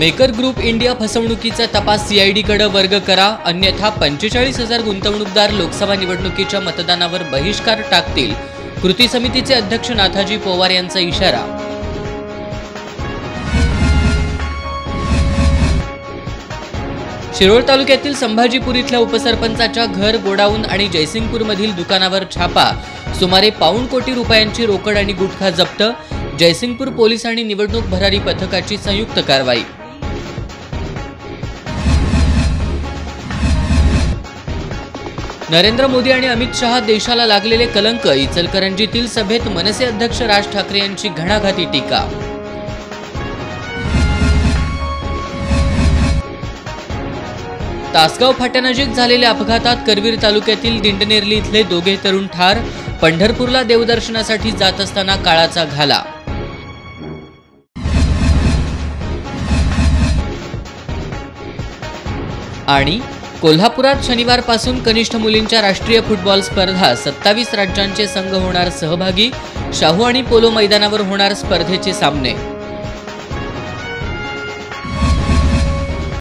Maker group India फसवणुकीचा तपास सीआयडीकडे वर्ग करा अन्यथा पंचेचाळीस हजार गुंतवणूकदार लोकसभा निवडणुकीच्या मतदानावर बहिष्कार टाकतील. कृती समितीचे अध्यक्ष नाथाजी पोवार यांचा इशारा. शिरोळ तालुक्यातील संभाजीपूर इथल्या उपसरपंचाच्या घर गोडाऊन आणि जयसिंगपूरमधील दुकानावर छापा. सुमारे पाऊण कोटी रुपयांची रोकड आणि गुटखा जप्त. जयसिंगपूर पोलीस आणि निवडणूक भरारी पथकाची संयुक्त कारवाई. नरेंद्र मोदी आणि अमित शहा देशाला लागलेले कलंक इचलकरंजीतील सभेत मनसे अध्यक्ष राज ठाकरे यांची घणाघाती टीका. तासगाव फाट्यानजीक झालेल्या अपघातात करवीर तालुक्यातील दिंडनेरली इथले दोघे तरुण ठार पंढरपूरला देवदर्शनासाठी जात असताना काळाचा घाला. आणि कोल्हापुरात शनिवारपासून कनिष्ठ मुलींच्या राष्ट्रीय फुटबॉल स्पर्धा सत्तावीस राज्यांचे संघ होणार सहभागी शाहू आणि पोलो मैदानावर होणार स्पर्धेचे सामने.